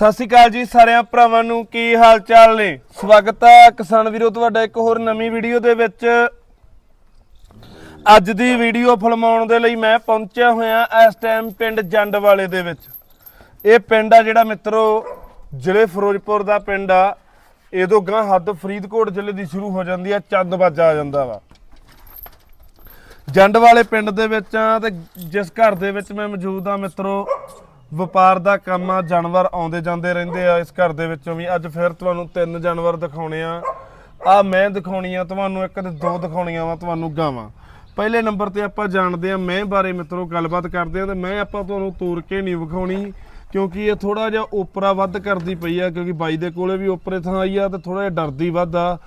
ਸਤਿ ਸ਼੍ਰੀ ਅਕਾਲ ਜੀ ਸਾਰਿਆਂ ਭਰਾਵਾਂ ਨੂੰ, ਕੀ ਹਾਲ ਚਾਲ ਨੇ? ਸਵਾਗਤ ਹੈ ਕਿਸਾਨ ਵੀਰੋ, ਤੁਹਾਡਾ ਇੱਕ ਹੋਰ ਨਵੀਂ ਵੀਡੀਓ ਦੇ ਵਿੱਚ। ਅੱਜ ਦੀ ਵੀਡੀਓ ਫਿਲਮਾਉਣ ਦੇ ਲਈ ਮੈਂ ਪਹੁੰਚਿਆ ਹੋਇਆ ਇਸ ਟਾਈਮ ਪਿੰਡ ਜੰਡ ਵਾਲੇ ਦੇ ਵਿੱਚ। ਇਹ ਪਿੰਡ ਆ ਜਿਹੜਾ ਮਿੱਤਰੋ, ਜ਼ਿਲ੍ਹੇ ਫਿਰੋਜ਼ਪੁਰ ਦਾ ਪਿੰਡ ਆ। ਇਹਦੋਂ ਗਾਂ ਹੱਦ ਫਰੀਦਕੋਟ ਜ਼ਿਲ੍ਹੇ ਦੀ ਸ਼ੁਰੂ ਹੋ ਜਾਂਦੀ ਆ ਚੰਦਬਾਜਾ ਆ ਜਾਂਦਾ ਵਾ। ਜੰਡ ਵਾਲੇ ਪਿੰਡ ਦੇ ਵਿੱਚ ਆ ਤੇ ਜਿਸ ਘਰ ਦੇ ਵਿੱਚ ਮੈਂ ਮੌਜੂਦ ਆ ਮਿੱਤਰੋ ਵਪਾਰ ਦਾ ਕੰਮ ਆ, ਜਾਨਵਰ ਆਉਂਦੇ ਜਾਂਦੇ ਰਹਿੰਦੇ ਆ ਇਸ ਘਰ ਦੇ ਵਿੱਚੋਂ ਵੀ। ਅੱਜ ਫਿਰ ਤੁਹਾਨੂੰ ਤਿੰਨ ਜਾਨਵਰ ਦਿਖਾਉਣੇ ਆ। ਆ ਮੈਂ ਦਿਖਾਉਣੀ ਆ, ਤੁਹਾਨੂੰ ਇੱਕ ਤੇ ਦੋ ਦਿਖਾਉਣੀਆਂ ਵਾ, ਤੁਹਾਨੂੰ ਗਾਵਾਂ। ਪਹਿਲੇ ਨੰਬਰ ਤੇ ਆਪਾਂ ਜਾਣਦੇ ਆ ਮੈਂ ਬਾਰੇ ਮਿੱਤਰੋ, ਗੱਲਬਾਤ ਕਰਦੇ ਆ ਤੇ ਮੈਂ ਆਪਾਂ ਤੁਹਾਨੂੰ ਤੋਰ ਕੇ ਨਹੀਂ ਵਿਖਾਉਣੀ, ਕਿਉਂਕਿ ਇਹ ਥੋੜਾ ਜਿਹਾ ਓਪਰਾ ਵੱਧ ਕਰਦੀ ਪਈ ਆ, ਕਿਉਂਕਿ ਬਾਈ ਦੇ ਕੋਲੇ ਵੀ ਓਪਰੇ ਥਾਂ ਆਈ ਆ ਤੇ ਥੋੜਾ ਜਿਹਾ ਡਰਦੀ ਵੱਧ ਆ।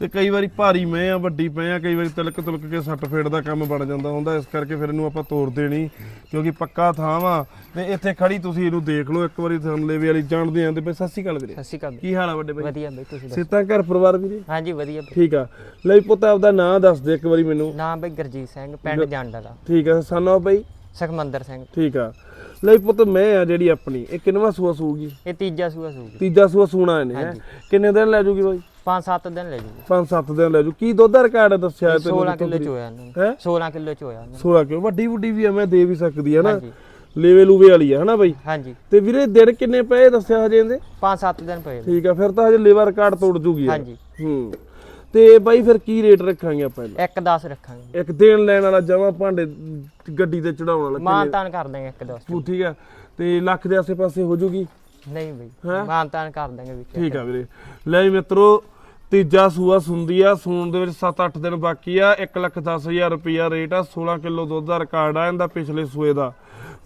ਤੇ ਕਈ ਵਾਰੀ ਭਾਰੀ ਮੈਂ ਆ ਵੱਡੀ ਪਏ ਆ ਕਈ ਵਾਰੀ ਤਿਲਕ ਤੁਲਕ ਕੇ ਸੱਟ ਫੇੜ ਦਾ ਕੰਮ ਬਣ ਜਾਂਦਾ ਹੁੰਦਾ ਇਸ ਕਰਕੇ ਫਿਰ ਇਹਨੂੰ ਆਪਾਂ ਤੋੜ ਦੇਣੀ ਕਿਉਂਕਿ ਪੱਕਾ ਥਾਂ ਵਾ। ਤੇ ਇੱਥੇ ਖੜੀ ਤੁਸੀਂ ਇਹਨੂੰ ਦੇਖ ਲਓ ਇੱਕ ਵਾਰੀ ਤੁਹਾਨੂੰ ਲੇਵੇ ਵਾਲੀ ਜਾਣਦੇ ਆਂ ਤੇ ਬਈ ਸਤਿ ਸ਼੍ਰੀ ਅਕਾਲ ਵੀਰੇ। ਸਤਿ ਸ਼੍ਰੀ ਅਕਾਲ ਕੀ ਹਾਲ ਆ ਵੱਡੇ ਬਈ ਵਧੀਆ ਬਈ ਤੁਸੀਂ ਦੱਸੋ? ਸਿੱਤਾ ਘਰ ਪਰਿਵਾਰ ਵੀਰੇ? ਹਾਂਜੀ ਵਧੀਆ ਬਈ। ਠੀਕ ਆ। ਲੈ ਪੁੱਤ ਆਪਦਾ ਨਾਂ ਦੱਸ ਦੇ ਇੱਕ ਵਾਰੀ ਮੈਨੂੰ। ਨਾਮ ਬਈ ਗਰਜੀਤ ਸਿੰਘ ਪਿੰਡ ਜੰਡ ਦਾ। ਠੀਕ ਆ ਸਾਨੋ ਬਈ। ਸੁਖਮੰਦਰ ਸਿੰਘ। ਠੀਕ ਆ। ਲੈ ਪੁੱਤ ਮੈਂ ਆ ਜਿਹੜੀ ਆਪਣੀ ਇਹ ਕਿੰਨਵਾ ਸੂਆ ਸੂਗੀ? ਇਹ ਤੀਜਾ ਸੂਆ ਸੂਗੀ। ਤੀਜਾ ਸੂਆ ਸੂਣਾ ਇਹਨੇ। ਕਿੰਨੇ ਦਿਨ ਲੈ ਜੂਗੀ ਬਾਈ? 5-7 ਦਿਨ ਲੈ ਜੂਗੀ। 5-7 ਦਿਨ ਲੈ ਜੂ। ਕੀ ਦੁੱਧ ਦਾ ਰਿਕਾਰਡ ਦੱਸਿਆ ਹੈ 16 ਕਿਲੋ ਚ ਹੋਇਆ ਇਹਨਾਂ ਹੈਂ? ਨੂੰ 16 ਕਿਲੋ ਚ ਹੋਇਆ ਇਹਨਾਂ ਨੂੰ 16 ਕਿਲੋ। ਵੱਡੀ ਵੱਡੀ ਵੀ ਐਵੇਂ ਦੇ ਵੀ ਸਕਦੀ ਹੈ ਨਾ। ਲੇਵੇ ਲੂਵੇ ਵਾਲੀ ਆ ਹਨਾ ਬਾਈ? ਹਾਂਜੀ। ਤੇ ਵੀਰੇ ਦਿਨ ਕਿੰਨੇ ਪਏ ਦੱਸਿਆ ਹਜੇ ਇਹਦੇ? 5-7 ਦਿਨ ਪਏ। ਠੀਕ ਆ ਫਿਰ ਤਾਂ ਹਜੇ ਲੇਵਾ ਰਿਕਾਰਡ ਤੋੜ ਜੂਗੀ। ਹਾਂਜੀ। ਹੂੰ। ਤੇ ਬਾਈ ਫਿਰ ਕੀ ਰੇਟ ਰੱਖਾਂਗੇ ਆਪਾਂ ਇਹਦਾ? ਇੱਕ 10 ਰੱਖਾਂਗੇ। ਇੱਕ ਦੇਣ ਲੈਣ ਵਾਲਾ ਜਮਾ ਭਾਂਡੇ ਗੱਡੀ ਤੇ ਚੜਾਉਣ ਵਾਲਾ ਮਾਨ ਤਾਨ ਕਰ ਦਾਂਗੇ ਇੱਕ 10 ਤੂੰ ਠੀਕ ਆ? ਤੇ ਲੱਖ ਦੇ ਆਸੇ-ਪਾਸੇ ਹੋ ਜੂਗੀ? ਨਹੀਂ ਬਈ ਹੈਂ? ਮਾਨ ਤਾਨ ਕਰ ਦਾਂਗੇ ਵਿੱਚ। ਠੀਕ ਆ ਵੀਰੇ। ਲੈ ਮਿੱਤਰੋ ਤੀਜਾ ਸੂਆ ਸੁੰਦੀ ਆ ਸੂਣ ਦੇ ਵਿੱਚ 7-8 ਦਿਨ ਬਾਕੀ ਆ 110000 ਰੁਪਿਆ ਰੇਟ ਆ 16 ਕਿਲੋ ਦੁੱਧ ਦਾ ਰਿਕਾਰਡ ਆ ਇਹਦਾ ਪਿਛਲੇ ਸੂਏ ਦਾ।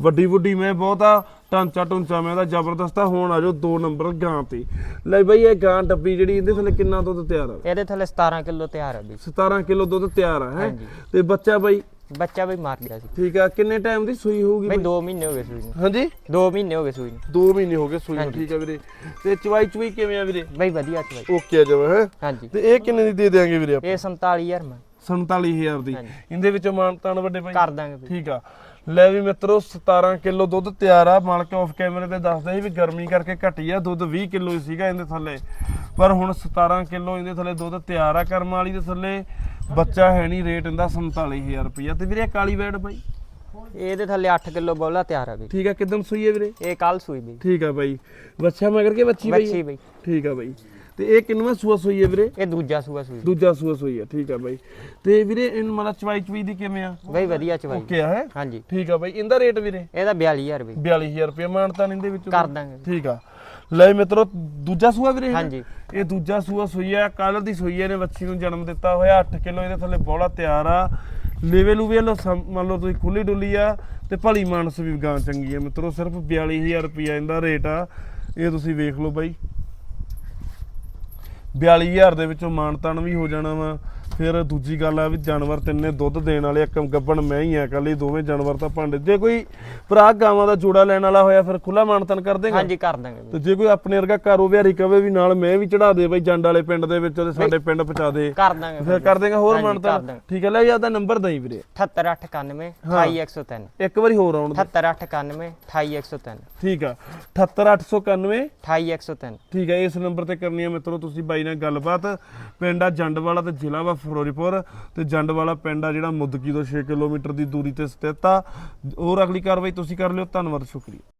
ਵੱਡੀ ਵੱਡੀ ਮੈਂ ਬਹੁਤ ਆ ਟਾਂਚਾ ਟੁੰਚਾ ਮੈਂ ਦਾ ਜ਼ਬਰਦਸਤ ਆ ਹੁਣ ਆ ਜਾਓ 2 ਨੰਬਰ ਗਾਂ ਤੇ। ਲੈ ਬਈ ਇਹ ਗਾਂ ਡੱਬੀ ਜਿਹੜੀ ਇਹਦੇ ਥੱਲੇ ਕਿੰਨਾ ਦੁੱਧ ਤਿਆਰ ਆ? ਇਹਦੇ ਥੱਲੇ 17 ਕਿਲੋ ਤਿਆਰ ਹੈ ਬਈ। 17 ਕਿਲੋ ਦੁੱਧ ਤਿਆਰ ਆ ਹੈ। ਤੇ ਬੱਚਾ ਬਈ ਬੱਚਾ ਬਈ ਮਾਰ ਗਿਆ ਸੀ। ਠੀਕ ਆ ਕਿੰਨੇ ਟਾਈਮ ਦੀ ਸੂਈ ਹੋਊਗੀ ਬਈ ਬਈ? 2 ਮਹੀਨੇ ਹੋ ਗਏ ਸੂਈ ਨੂੰ। ਹਾਂਜੀ? 2 ਮਹੀਨੇ ਹੋ ਗਏ ਸੂਈ ਨੂੰ। 2 ਮਹੀਨੇ ਹੋ ਗਏ ਸੂਈ ਨੂੰ। ਠੀਕ ਆ ਵੀਰੇ। ਤੇ ਚਵਾਈ ਚਵਾਈ ਕਿਵੇਂ ਆ ਵੀਰੇ? ਬਈ ਵਧੀਆ ਚ ਬਈ ਓਕੇ ਆ ਜਵਾ ਹੈ? ਹਾਂਜੀ। ਤੇ ਇਹ ਕਿੰਨੇ ਦੀ ਦੇ ਦੇਾਂਗੇ ਵੀਰੇ ਆਪਾਂ? ਇਹ 47000 ਮੈਂ। 47000 ਦੀ। ਇਹਦੇ ਵਿੱਚੋਂ ਮਾਨਤਾਨ ਵੱਡੇ ਭਾਈ? ਕਰ ਦਾਂਗੇ ਠੀਕ ਆ। ਲੈ ਵੀ ਮਿੱਤਰੋ 17 ਕਿਲੋ ਦੁੱਧ ਤਿਆਰ ਆ। ਮਾਲਕ ਆਫ ਕੈਮਰੇ ਤੇ ਦੱਸਦਾ ਸੀ ਵੀ ਗਰਮੀ ਕਰਕੇ ਘਟੀ ਆ। ਦੁੱਧ 20 ਕਿਲੋ ਸੀਗਾ ਇਹਦੇ ਥੱਲੇ। ਪਰ ਹੁਣ 17 ਕਿਲੋ ਇਹਦੇ ਥੱਲੇ ਦੁੱਧ ਤਿਆਰ ਆ ਕਰਮ ਵਾਲੀ ਦੇ ਥੱਲੇ। ਬੱਚਾ ਹੈ ਨਹੀਂ ਰੇਟ ਇਹਦਾ 47000 ਰੁਪਇਆ ਤੇ ਵੀਰੇ ਇਹ ਕਾਲੀ ਵੈੜ ਬਾਈ? ਇਹਦੇ ਥੱਲੇ 8 ਕਿਲੋ ਬੋਲਾ ਤਿਆਰ ਆ ਬਈ ਠੀਕ ਆ ਕਿਦਨ ਸੂਈ ਹੈ ਵੀਰੇ? ਇਹ ਕੱਲ ਸੂਈ ਬਈ। ਠੀਕ ਆ ਬਾਈ। ਬੱਚਾ ਮਗਰ ਕੇ ਬੱਚੀ ਬਾਈ? ਬੱਚੀ ਬਈ। ਠੀਕ ਆ ਬਾਈ। ਤੇ ਇਹ ਕਿੰਨਵਾਂ ਸੂਆ ਸੂਈ ਹੈ ਵੀਰੇ? ਇਹ ਦੂਜਾ ਸੂਆ ਸੂਈ। ਦੂਜਾ ਸੂਆ ਸੂਈ ਆ ਠੀਕ ਆ ਬਾਈ। ਤੇ ਵੀਰੇ ਇਹਨੂੰ ਮਤਲਬ ਚਵਾਈ ਚਵਾਈ ਦੀ ਕਿਵੇਂ ਆ? ਬਈ ਵਧੀਆ ਚਵਾਈ। ਓਕੇ ਆ ਹੈ? ਹਾਂਜੀ। ਠੀਕ ਆ ਬਾਈ। ਇਹਦਾ ਰੇਟ ਵੀਰੇ? ਇਹਦਾ 42000 ਬਈ 42000 ਰੁਪਏ ਮਾਨਤਾ ਇਹਦੇ ਵਿੱਚ। ਕਰ ਦਾਂਗੇ। ਠੀਕ ਆ। ਲੈ ਮਿੱਤਰੋ ਦੂਜਾ ਸੂਆ ਵੀਰੇ? ਹਾਂਜੀ। ਇਹ ਦੂਜਾ ਸੂਆ ਸੂਈ ਆ ਕੱਲ ਦੀ ਸੂਈ ਨੇ ਬੱਚੀ ਨੂੰ ਜਨਮ ਦਿੱਤਾ ਹੋਇਆ 8 ਕਿਲੋ ਇਹਦੇ ਥੱਲੇ ਬੋਲਾ ਤਿਆਰ ਆ। ਲੇਵੇ ਲੂਵੇ ਲੋ ਮੰਨ ਲਓ ਤੁਸੀਂ ਖੁੱਲੀ ਡੁੱਲੀ ਆ ਤੇ ਭਲੀ ਮਾਨਸ ਵੀ ਗਾਂ ਚੰਗੀ ਆ। ਮਿੱਤਰੋ ਸਿਰਫ 42000 ਰੁਪਏ ਇਹਦਾ ਰੇਟ ਆ। ਇਹ ਤੁਸੀਂ ਵੇਖ ਲਓ ਬਾਈ। 42000 ਦੇ ਵਿੱਚੋਂ ਮਾਨਤਾਨ ਵੀ ਹੋ ਜਾਣਾ ਵਾ। ਫਿਰ ਦੂਜੀ ਗੱਲ ਆ ਵੀ ਜਾਨਵਰ ਤਿੰਨੇ ਦੁੱਧ ਦੇਣ ਵਾਲੇ ਇੱਕ ਗੱਬਣ ਮੈਂ ਹੀ ਆ ਕੱਲੇ ਦੋਵੇਂ ਜਾਨਵਰ ਤਾਂ ਭਾਂਡੇ। ਜੇ ਕੋਈ ਭਰਾ ਗਾਵਾਂ ਦਾ ਜੋੜਾ ਲੈਣ ਵਾਲਾ ਹੋਇਆ ਫਿਰ ਖੁੱਲਾ ਮਾਨਤਾਨ ਕਰ ਦੇਗਾ? ਹਾਂਜੀ ਕਰ ਦਾਂਗੇ ਤੇ ਜੇ ਕੋਈ ਆਪਣੇ ਵਰਗਾ ਕਾਰੋ ਵਿਹਾਰੀ ਕਵੇ ਵੀ ਨਾਲ ਮੈਂ ਵੀ ਚੜਾ ਦੇ ਬਈ ਜੰਡ ਵਾਲੇ ਪਿੰਡ ਦੇ ਵਿੱਚ ਤੇ ਸਾਡੇ ਪਿੰਡ ਪਹੁੰਚਾ ਦੇ ਕਰ ਦਾਂਗੇ ਫਿਰ ਕਰ ਦੇਗਾ ਹੋਰ ਮਾਨਤਾਨ। ਠੀਕ ਹੈ ਲੈ ਜੀ ਆਪਦਾ ਨੰਬਰ ਦਈ ਵੀਰੇ। 78891 28103 ਇੱਕ ਵਾਰੀ ਹੋਰ ਆਉਣ ਦੇ 78891 28103 ਠੀਕ ਆ। 78891 28103 ਠੀਕ ਹੈ ਇਸ ਨੰਬਰ ਤੇ ਕਰਨੀ ਹੈ ਮਿੱਤਰੋ ਤੁਸੀਂ ਬਾਈ ਨਾਲ ਗੱਲਬਾਤ। ਪਿੰਡ ਆ ਜੰਡ ਵਾਲਾ ਤੇ ਜ਼ਿਲ੍ਹਾ ਵਾ ਫਿਰੋਜ਼ਪੁਰ ਤੇ ਜੰਡ ਵਾਲਾ ਪਿੰਡ ਆ ਜਿਹੜਾ ਮੁੱਦਕੀ ਤੋਂ 6 ਕਿਲੋਮੀਟਰ ਦੀ ਦੂਰੀ ਤੇ ਸਥਿਤ ਆ। ਹੋਰ ਅਗਲੀ ਕਾਰਵਾਈ ਤੁਸੀਂ ਕਰ ਲਿਓ। ਧੰਨਵਾਦ, ਸ਼ੁਕਰੀਆ।